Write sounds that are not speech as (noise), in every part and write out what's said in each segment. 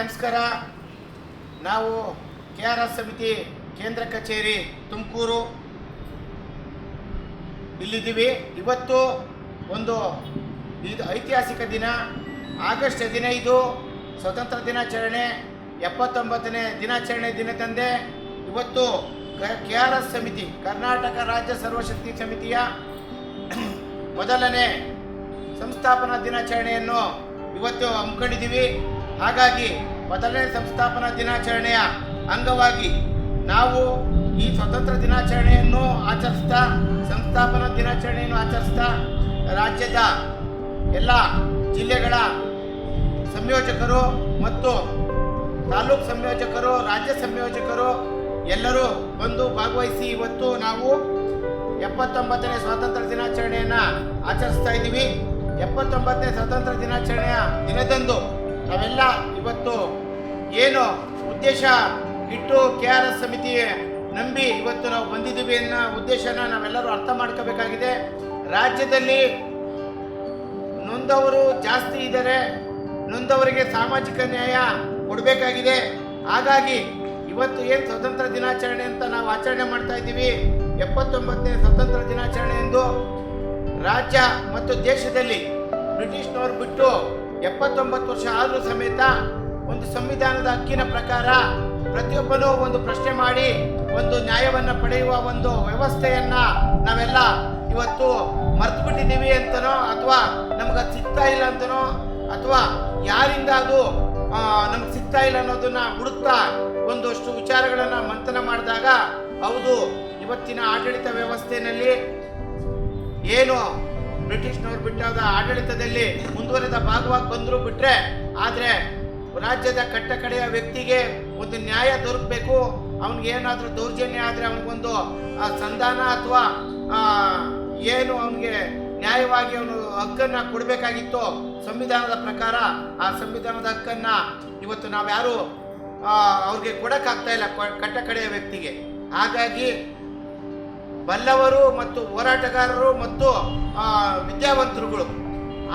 ನಮಸ್ಕಾರ ನಾವು K. R S ಸಮಿತಿ ಕೇಂದ್ರ ಕಚೇರಿ ತುಮಕೂರು ಇಲ್ಲಿದ್ದೀವಿ. ಇವತ್ತು ಒಂದು ಇದು ಐತಿಹಾಸಿಕ ದಿನ. ಆಗಸ್ಟ್ ಹದಿನೈದು ಸ್ವತಂತ್ರ ದಿನಾಚರಣೆ. ಎಪ್ಪತ್ತೊಂಬತ್ತನೇ ದಿನಾಚರಣೆ ದಿನದಂದೇ ಇವತ್ತು ಕೆ ಆರ್ ಎಸ್ ಸಮಿತಿ, ಕರ್ನಾಟಕ ರಾಜ್ಯ ಸರ್ವಶಕ್ತಿ ಸಮಿತಿಯ (clears throat) ಮೊದಲನೇ ಸಂಸ್ಥಾಪನಾ ದಿನಾಚರಣೆಯನ್ನು ಇವತ್ತು ಹಮ್ಮಿಕೊಂಡಿದ್ದೀವಿ. ಹಾಗಾಗಿ ಮೊದಲನೇ ಸಂಸ್ಥಾಪನಾ ದಿನಾಚರಣೆಯ ಅಂಗವಾಗಿ ನಾವು ಈ ಸ್ವತಂತ್ರ ದಿನಾಚರಣೆಯನ್ನು ಆಚರಿಸ್ತಾ, ಸಂಸ್ಥಾಪನಾ ದಿನಾಚರಣೆಯನ್ನು ಆಚರಿಸ್ತಾ, ರಾಜ್ಯದ ಎಲ್ಲ ಜಿಲ್ಲೆಗಳ ಸಂಯೋಜಕರು ಮತ್ತು ತಾಲೂಕು ಸಂಯೋಜಕರು, ರಾಜ್ಯ ಸಂಯೋಜಕರು ಎಲ್ಲರೂ ಬಂದು ಭಾಗವಹಿಸಿ ಇವತ್ತು ನಾವು ಎಪ್ಪತ್ತೊಂಬತ್ತನೇ ಸ್ವಾತಂತ್ರ್ಯ ದಿನಾಚರಣೆಯನ್ನು ಆಚರಿಸ್ತಾ ಇದ್ದೀವಿ. ಎಪ್ಪತ್ತೊಂಬತ್ತನೇ ಸ್ವಾತಂತ್ರ್ಯ ದಿನಾಚರಣೆಯ ದಿನದಂದು ನಾವೆಲ್ಲ ಇವತ್ತು ಏನು ಉದ್ದೇಶ ಇಟ್ಟು ಕೆ ಆರ್ ಎಸ್ ಸಮಿತಿ ನಂಬಿ ಇವತ್ತು ನಾವು ಬಂದಿದ್ದೀವಿ ಅನ್ನೋ ಉದ್ದೇಶನ ನಾವೆಲ್ಲರೂ ಅರ್ಥ ಮಾಡ್ಕೋಬೇಕಾಗಿದೆ. ರಾಜ್ಯದಲ್ಲಿ ನೊಂದವರು ಜಾಸ್ತಿ ಇದ್ದಾರೆ. ನೊಂದವರಿಗೆ ಸಾಮಾಜಿಕ ನ್ಯಾಯ ಕೊಡಬೇಕಾಗಿದೆ. ಹಾಗಾಗಿ ಇವತ್ತು ಏನು ಸ್ವತಂತ್ರ ದಿನಾಚರಣೆ ಅಂತ ನಾವು ಆಚರಣೆ ಮಾಡ್ತಾ ಇದ್ದೀವಿ. ಎಪ್ಪತ್ತೊಂಬತ್ತನೇ ಸ್ವತಂತ್ರ ದಿನಾಚರಣೆ ಎಂದು ರಾಜ್ಯ ಮತ್ತು ದೇಶದಲ್ಲಿ ಬ್ರಿಟಿಷ್ನವರು ಬಿಟ್ಟು ಎಪ್ಪತ್ತೊಂಬತ್ತು ವರ್ಷ ಆದರೂ ಸಮೇತ ಒಂದು ಸಂವಿಧಾನದ ಹಕ್ಕಿನ ಪ್ರಕಾರ ಪ್ರತಿಯೊಬ್ಬನೂ ಒಂದು ಪ್ರಶ್ನೆ ಮಾಡಿ, ಒಂದು ನ್ಯಾಯವನ್ನು ಪಡೆಯುವ ಒಂದು ವ್ಯವಸ್ಥೆಯನ್ನ ನಾವೆಲ್ಲ ಇವತ್ತು ಮರ್ತು ಬಿಟ್ಟಿದ್ದೀವಿ ಅಂತನೋ ಅಥವಾ ನಮ್ಗೆ ಸಿಗ್ತಾ ಇಲ್ಲ ಅಂತನೋ ಅಥವಾ ಯಾರಿಂದ ಅದು ನಮ್ಗೆ ಸಿಗ್ತಾ ಇಲ್ಲ ಅನ್ನೋದನ್ನ ಹುಡುಕ್ತಾ ಒಂದಷ್ಟು ವಿಚಾರಗಳನ್ನು ಮಂಥನ ಮಾಡಿದಾಗ, ಹೌದು, ಇವತ್ತಿನ ಆಡಳಿತ ವ್ಯವಸ್ಥೆಯಲ್ಲಿ ಏನು ಬ್ರಿಟಿಷ್ನವ್ರು ಬಿಟ್ಟಾದ ಆಡಳಿತದಲ್ಲಿ ಮುಂದುವರೆದ ಭಾಗವಾಗಿ ಬಂದರೂ ಬಿಟ್ರೆ, ಆದರೆ ರಾಜ್ಯದ ಕಟ್ಟಕಡೆಯ ವ್ಯಕ್ತಿಗೆ ಒಂದು ನ್ಯಾಯ ದೊರಕಬೇಕು, ಅವನಿಗೆ ಏನಾದರೂ ದೌರ್ಜನ್ಯ ಆದರೆ ಅವನಿಗೊಂದು ಸಂಧಾನ ಅಥವಾ ಏನು ಅವನಿಗೆ ನ್ಯಾಯವಾಗಿ ಅವನು ಹಕ್ಕನ್ನು ಕೊಡಬೇಕಾಗಿತ್ತು. ಸಂವಿಧಾನದ ಪ್ರಕಾರ ಆ ಸಂವಿಧಾನದ ಹಕ್ಕನ್ನು ಇವತ್ತು ನಾವ್ಯಾರು ಅವ್ರಿಗೆ ಕೊಡೋಕ್ಕಾಗ್ತಾ ಇಲ್ಲ ಕಟ್ಟಕಡೆಯ ವ್ಯಕ್ತಿಗೆ. ಹಾಗಾಗಿ ಬಲ್ಲವರು ಮತ್ತು ಹೋರಾಟಗಾರರು ಮತ್ತು ವಿದ್ಯಾವಂತರುಗಳು,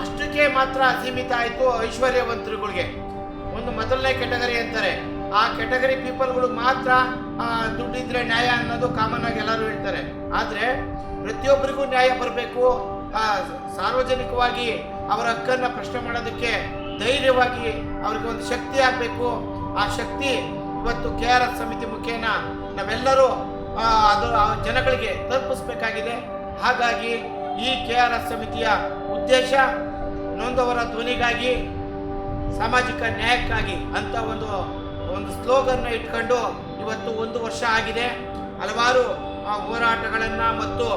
ಅಷ್ಟಕ್ಕೆ ಮಾತ್ರ ಸೀಮಿತ ಆಯಿತು ಐಶ್ವರ್ಯವಂತರುಗಳಿಗೆ. ಒಂದು ಮೊದಲನೇ ಕೆಟಗರಿ ಅಂತಾರೆ. ಆ ಕೆಟಗರಿ ಪೀಪಲ್ಗಳು ಮಾತ್ರ ದುಡ್ಡಿದ್ರೆ ನ್ಯಾಯ ಅನ್ನೋದು ಕಾಮನ್ ಆಗಿ ಎಲ್ಲರೂ ಹೇಳ್ತಾರೆ. ಆದರೆ ಪ್ರತಿಯೊಬ್ಬರಿಗೂ ನ್ಯಾಯ ಬರಬೇಕು. ಸಾರ್ವಜನಿಕವಾಗಿ ಅವರ ಹಕ್ಕನ್ನು ಪ್ರಶ್ನೆ ಮಾಡೋದಕ್ಕೆ ಧೈರ್ಯವಾಗಿ ಅವ್ರಿಗೆ ಒಂದು ಶಕ್ತಿ ಆಗಬೇಕು. ಆ ಶಕ್ತಿ ಇವತ್ತು ಕೆ ಆರ್ ಎಸ್ ಸಮಿತಿ ಮುಖೇನ ನಾವೆಲ್ಲರೂ ಅದು ಜನಗಳಿಗೆ ತಲುಪಿಸ್ಬೇಕಾಗಿದೆ. ಹಾಗಾಗಿ ಈ ಕೆ ಆರ್ ಎಸ್ ಸಮಿತಿಯ ಉದ್ದೇಶ ನೊಂದವರ ಧ್ವನಿಗಾಗಿ, ಸಾಮಾಜಿಕ ನ್ಯಾಯಕ್ಕಾಗಿ ಅಂತ ಒಂದು ಒಂದು ಸ್ಲೋಗನ್ನ ಇಟ್ಕೊಂಡು ಇವತ್ತು ಒಂದು ವರ್ಷ ಆಗಿದೆ. ಹಲವಾರು ಆ, ಹೋರಾಟಗಳನ್ನು ಮತ್ತು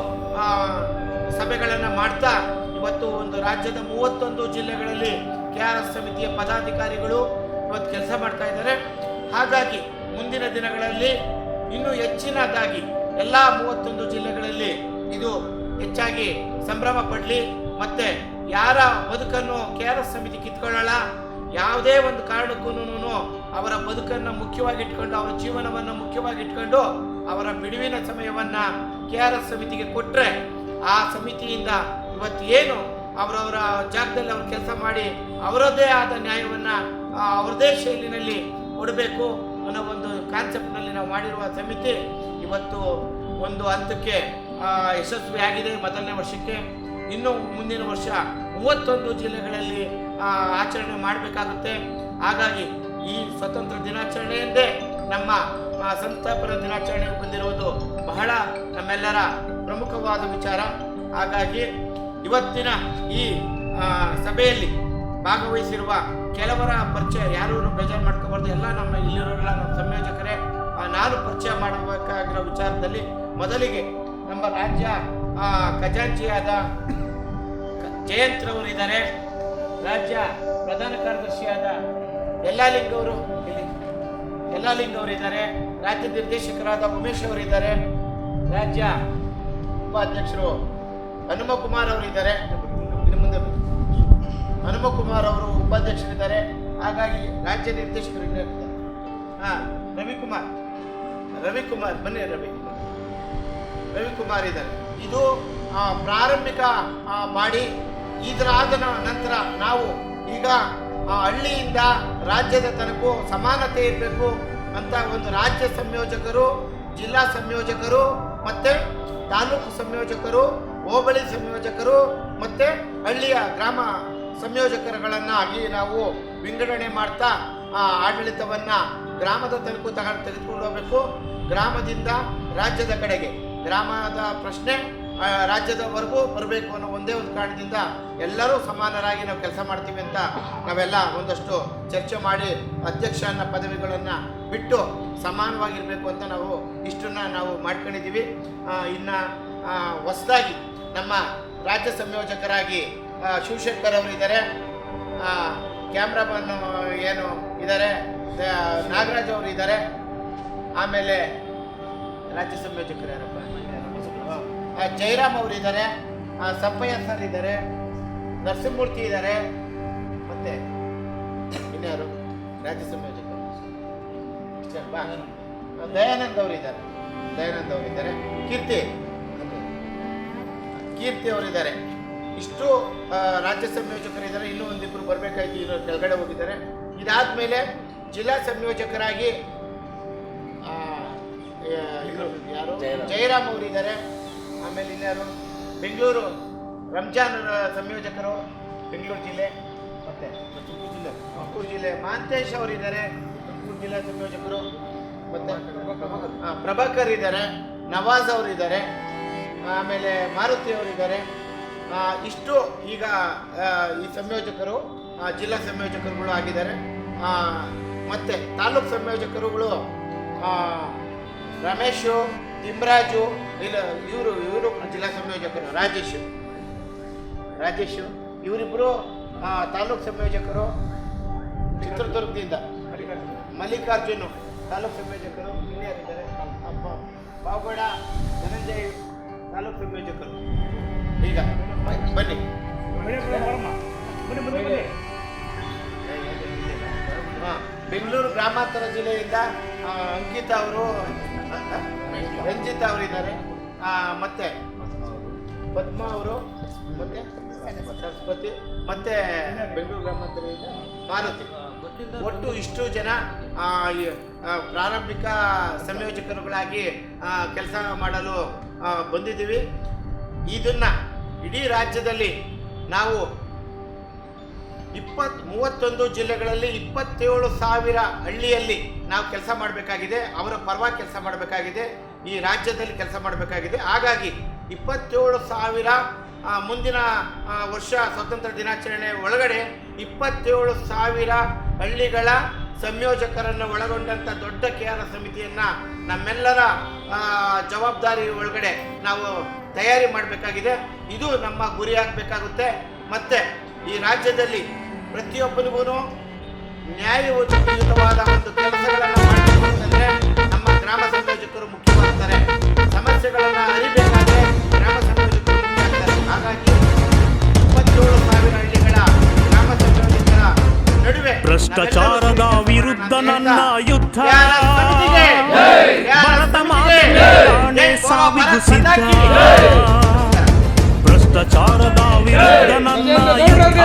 ಸಭೆಗಳನ್ನು ಮಾಡ್ತಾ ಇವತ್ತು ಒಂದು ರಾಜ್ಯದ ಮೂವತ್ತೊಂದು ಜಿಲ್ಲೆಗಳಲ್ಲಿ ಕೆ ಆರ್ ಎಸ್ ಸಮಿತಿಯ ಪದಾಧಿಕಾರಿಗಳು ಇವತ್ತು ಕೆಲಸ ಮಾಡ್ತಾ ಇದ್ದಾರೆ. ಹಾಗಾಗಿ ಮುಂದಿನ ದಿನಗಳಲ್ಲಿ ಇನ್ನೂ ಹೆಚ್ಚಿನದಾಗಿ ಎಲ್ಲ ಮೂವತ್ತೊಂದು ಜಿಲ್ಲೆಗಳಲ್ಲಿ ಇದು ಹೆಚ್ಚಾಗಿ ಸಂಭ್ರಮ ಪಡಲಿ. ಮತ್ತು ಯಾರ ಬದುಕನ್ನು ಕೆ ಆರ್ ಎಸ್ ಸಮಿತಿ ಕಿತ್ಕೊಳ್ಳಲ್ಲ ಯಾವುದೇ ಒಂದು ಕಾರಣಕ್ಕೂ ಅವರ ಬದುಕನ್ನು ಮುಖ್ಯವಾಗಿ ಇಟ್ಕೊಂಡು ಅವರ ಜೀವನವನ್ನು ಮುಖ್ಯವಾಗಿ ಇಟ್ಕೊಂಡು ಅವರ ಬಿಡುವಿನ ಸಮಯವನ್ನ ಕೆ ಆರ್ ಎಸ್ ಸಮಿತಿಗೆ ಕೊಟ್ಟರೆ ಆ ಸಮಿತಿಯಿಂದ ಇವತ್ತು ಏನು ಅವರವರ ಜಾಗದಲ್ಲಿ ಅವ್ರು ಕೆಲಸ ಮಾಡಿ ಅವರದ್ದೇ ಆದ ನ್ಯಾಯವನ್ನ ಅವರದೇ ಶೈಲಿನಲ್ಲಿ ಕೊಡಬೇಕು ಅನ್ನೋ ಒಂದು ಕಾನ್ಸೆಪ್ಟ್ನಲ್ಲಿ ನಾವು ಮಾಡಿರುವ ಸಮಿತಿ ಇವತ್ತು ಒಂದು ಹಂತಕ್ಕೆ ಯಶಸ್ವಿಯಾಗಿದೆ ಮೊದಲನೇ ವರ್ಷಕ್ಕೆ. ಇನ್ನು ಮುಂದಿನ ವರ್ಷ ಮೂವತ್ತೊಂದು ಜಿಲ್ಲೆಗಳಲ್ಲಿ ಆಚರಣೆ ಮಾಡಬೇಕಾಗುತ್ತೆ. ಹಾಗಾಗಿ ಈ ಸ್ವತಂತ್ರ ದಿನಾಚರಣೆಯಂದೇ ನಮ್ಮ ಆ, ಸಂತಾಪದ ದಿನಾಚರಣೆ ಬಂದಿರುವುದು ಬಹಳ ನಮ್ಮೆಲ್ಲರ ಪ್ರಮುಖವಾದ ವಿಚಾರ. ಹಾಗಾಗಿ ಇವತ್ತಿನ ಈ ಸಭೆಯಲ್ಲಿ ಭಾಗವಹಿಸಿರುವ ಕೆಲವರ ಪರಿಚಯ ಯಾರು ಬೇಜಾರು ಮಾಡ್ಕೋಬಾರ್ದು. ಎಲ್ಲ ನಮ್ಮ ಇಲ್ಲಿರೋರೆಲ್ಲ ನಮ್ಮ ಸಂಯೋಜಕರೇ. ನಾನು ಪರಿಚಯ ಮಾಡಬೇಕಾಗಿರೋ ವಿಚಾರದಲ್ಲಿ ಮೊದಲಿಗೆ ನಮ್ಮ ರಾಜ್ಯ ಖಜಾಂಚಿಯಾದ ಜಯಂತ್ರವರು ಇದ್ದಾರೆ. ರಾಜ್ಯ ಪ್ರಧಾನ ಕಾರ್ಯದರ್ಶಿಯಾದ ಯಲ್ಲಾಲಿಂಗ್ ಅವರು ಇಲ್ಲಿ ಯಲ್ಲಾಲಿಂಗ್ ಅವರು ಇದ್ದಾರೆ ರಾಜ್ಯ ನಿರ್ದೇಶಕರಾದ ಉಮೇಶ್ ಅವರು ಇದ್ದಾರೆ ರಾಜ್ಯ ಉಪಾಧ್ಯಕ್ಷರು ಹನುಮಕುಮಾರ್ ಅವರು ಇದ್ದಾರೆ ಇನ್ನು ಮುಂದೆ. ಹನುಮಕುಮಾರ್ ಅವರು ಉಪಾಧ್ಯಕ್ಷರಿದ್ದಾರೆ. ಹಾಗಾಗಿ ರಾಜ್ಯ ನಿರ್ದೇಶಕರು ಹಾ, ರವಿಕುಮಾರ್. ರವಿಕುಮಾರ್, ಬನ್ನಿ ರವಿ ರವಿಕುಮಾರ್ ಇದ್ದಾರೆ. ಇದು ಪ್ರಾರಂಭಿಕ ಮಾಡಿ ಇದರ ಆದ ನಂತರ ನಾವು ಈಗ ಆ, ಹಳ್ಳಿಯಿಂದ ರಾಜ್ಯದ ತನಕ ಸಮಾನತೆ ಇರಬೇಕು ಅಂತ ಒಂದು ರಾಜ್ಯ ಸಂಯೋಜಕರು ಜಿಲ್ಲಾ ಸಂಯೋಜಕರು ಮತ್ತೆ ತಾಲೂಕು ಸಂಯೋಜಕರು ಹೋಬಳಿ ಸಂಯೋಜಕರು ಮತ್ತೆ ಹಳ್ಳಿಯ ಗ್ರಾಮ ಸಂಯೋಜಕರುಗಳನ್ನಾಗಿ ನಾವು ವಿಂಗಡಣೆ ಮಾಡ್ತಾ ಆ ಆಡಳಿತವನ್ನ ಗ್ರಾಮದ ತನಕ ತಗೊಂಡು ತೆಗೆದುಕೊಂಡು ಹೋಗಬೇಕು. ಗ್ರಾಮದಿಂದ ರಾಜ್ಯದ ಕಡೆಗೆ ಗ್ರಾಮದ ಪ್ರಶ್ನೆ ರಾಜ್ಯದವರೆಗೂ ಬರಬೇಕು ಅನ್ನೋ ಒಂದೇ ಒಂದು ಕಾರಣದಿಂದ ಎಲ್ಲರೂ ಸಮಾನರಾಗಿ ನಾವು ಕೆಲಸ ಮಾಡ್ತೀವಿ ಅಂತ ನಾವೆಲ್ಲ ಒಂದಷ್ಟು ಚರ್ಚೆ ಮಾಡಿ ಅಧ್ಯಕ್ಷನ ಪದವಿಗಳನ್ನು ಬಿಟ್ಟು ಸಮಾನವಾಗಿರಬೇಕು ಅಂತ ನಾವು ಇಷ್ಟನ್ನು ನಾವು ಮಾಡ್ಕೊಂಡಿದ್ದೀವಿ. ಇನ್ನು ಹೊಸದಾಗಿ ನಮ್ಮ ರಾಜ್ಯ ಸಂಯೋಜಕರಾಗಿ ಶಿವಶಂಕರ್ ಅವರು ಇದ್ದಾರೆ. ಕ್ಯಾಮ್ರಾಮನ್ ಏನು ಇದ್ದಾರೆ ನಾಗರಾಜ್ ಅವರು ಇದ್ದಾರೆ. ಆಮೇಲೆ ರಾಜ್ಯ ಸಂಯೋಜಕರು ಜಯರಾಮ್ ಅವರು ಇದ್ದಾರೆ ಆ, ಸಪ್ಪಯ್ಯ ಸರ್ ಇದ್ದಾರೆ ನರಸಿಂಹಮೂರ್ತಿ ಇದ್ದಾರೆ ಮತ್ತೆ ಇನ್ಯಾರು? ರಾಜ್ಯ? ಆ, ದಯಾನಂದ್ ಅವರು ಇದ್ದಾರೆ ದಯಾನಂದ್ ಅವರು ಇದ್ದಾರೆ ಕೀರ್ತಿ. ಕೀರ್ತಿ ಅವರಿದ್ದಾರೆ. ಇಷ್ಟು ರಾಜ್ಯ ಸಂಯೋಜಕರಿದ್ದಾರೆ ಇನ್ನೂ ಒಂದಿಬ್ಬರು ಬರಬೇಕಾಗಿ ಇರೋ ಕೆಳಗಡೆ ಹೋಗಿದ್ದಾರೆ. ಇದಾದ್ಮೇಲೆ ಜಿಲ್ಲಾ ಸಂಯೋಜಕರಾಗಿ ಯಾರು? ಜಯರಾಮ್. ಅವರು ಇದ್ದಾರೆ ಆಮೇಲೆ ಇನ್ಯಾರು? ಬೆಂಗಳೂರು ರಂಜಾನ್ ಸಂಯೋಜಕರು ಬೆಂಗಳೂರು ಜಿಲ್ಲೆ ಮತ್ತೆ ತುಮಕೂರು ಜಿಲ್ಲೆ. ತುಮಕೂರು ಜಿಲ್ಲೆ. ಮಾಂತೇಶ್ ಅವರು ಇದ್ದಾರೆ ತುಮಕೂರು ಜಿಲ್ಲಾ ಸಂಯೋಜಕರು ಮತ್ತೆ ಪ್ರಭಾಕರ್ ಇದ್ದಾರೆ ನವಾಜ್ ಅವರು ಇದ್ದಾರೆ ಆಮೇಲೆ ಮಾರುತಿ ಅವರು ಆ, ಇಷ್ಟು ಈಗ ಈ ಸಂಯೋಜಕರು ಜಿಲ್ಲಾ ಸಂಯೋಜಕರುಗಳು ಆಗಿದ್ದಾರೆ. ಮತ್ತೆ ತಾಲೂಕು ಸಂಯೋಜಕರುಗಳು ರಮೇಶು ತಿಮ್ರಾಜು ಇಲ್ಲ ಇವರು ಇವರು ಜಿಲ್ಲಾ ಸಂಯೋಜಕರು ರಾಜೇಶ್. ರಾಜೇಶ್ ಇವರಿಬ್ಬರು ತಾಲೂಕು ಸಂಯೋಜಕರು ಚಿತ್ರದುರ್ಗದಿಂದ. ಮಲ್ಲಿಕಾರ್ಜುನ್ ತಾಲೂಕು ಸಂಯೋಜಕರು ಇನ್ಯಾರಿದ್ದಾರೆ ಅಪ್ಪ ಬಾವುಗೌಡ ಧನಂಜಯ್ ತಾಲೂಕು ಸಂಯೋಜಕರು. ಈಗ ಬನ್ನಿ. ಹಾಂ ಬೆಂಗಳೂರು ಗ್ರಾಮಾಂತರ ಜಿಲ್ಲೆಯಿಂದ ಅಂಕಿತ ಅಂಕಿತಾ ಅವರು ರಂಜಿತಾ ಅವರು ಇದ್ದಾರೆ ಮತ್ತೆ ಪದ್ಮಾ ಅವರು, ಮತ್ತೆ ಸರಸ್ವತಿ, ಮತ್ತೆ ಬೆಂಗಳೂರು ಮಾರುತಿ. ಒಟ್ಟು ಇಷ್ಟು ಜನ ಪ್ರಾರಂಭಿಕ ಸಂಯೋಜಕರುಗಳಾಗಿ ಕೆಲಸ ಮಾಡಲು ಬಂದಿದ್ದೀವಿ. ಇದನ್ನ ಇಡೀ ರಾಜ್ಯದಲ್ಲಿ ನಾವು ಇಪ್ಪತ್, ಮೂವತ್ತೊಂದು ಜಿಲ್ಲೆಗಳಲ್ಲಿ ಇಪ್ಪತ್ತೇಳು ಸಾವಿರ ಹಳ್ಳಿಯಲ್ಲಿ ನಾವು ಕೆಲಸ ಮಾಡಬೇಕಾಗಿದೆ. ಅವರ ಪರವಾಗಿ ಕೆಲಸ ಮಾಡಬೇಕಾಗಿದೆ. ಈ ರಾಜ್ಯದಲ್ಲಿ ಕೆಲಸ ಮಾಡಬೇಕಾಗಿದೆ. ಹಾಗಾಗಿ ಇಪ್ಪತ್ತೇಳು ಸಾವಿರ ಮುಂದಿನ ವರ್ಷ ಸ್ವಾತಂತ್ರ್ಯ ದಿನಾಚರಣೆ ಒಳಗಡೆ ಇಪ್ಪತ್ತೇಳು ಸಾವಿರ ಹಳ್ಳಿಗಳ ಸಂಯೋಜಕರನ್ನು ಒಳಗೊಂಡಂಥ ದೊಡ್ಡ ಕೆ ಆರ್ ಸಮಿತಿಯನ್ನು ನಮ್ಮೆಲ್ಲರ ಜವಾಬ್ದಾರಿ ಒಳಗಡೆ ನಾವು ತಯಾರಿ ಮಾಡಬೇಕಾಗಿದೆ. ಇದು ನಮ್ಮ ಗುರಿಯಾಗಬೇಕಾಗುತ್ತೆ ಮತ್ತು ಈ ರಾಜ್ಯದಲ್ಲಿ ಪ್ರತಿಯೊಬ್ಬನಿಗೂ ನ್ಯಾಯಯುತವಾದ ಒಂದು ಕೆಲಸಗಳನ್ನು ಮಾಡಬೇಕು ಅಂತಂದ್ರೆ ನಮ್ಮ ಗ್ರಾಮ ಸಂಯೋಜಕರು ಮಾಡ್ತಾರೆ. ಸಮಸ್ಯೆಗಳನ್ನು ಅರಿಬೇಕಾದರೆ ಗ್ರಾಮ ಸಭೆಗಳ ಹಾಗಾಗಿ ಇಪ್ಪತ್ತೇಳು ಸಾವಿರ ಗ್ರಾಮ ನಡುವೆ ಭ್ರಷ್ಟಾಚಾರದ ವಿರುದ್ಧ ನನ್ನ ಯುದ್ಧ. ಭ್ರಷ್ಟಾಚಾರದ ವಿರುದ್ಧ ನನ್ನ ಯುದ್ಧ.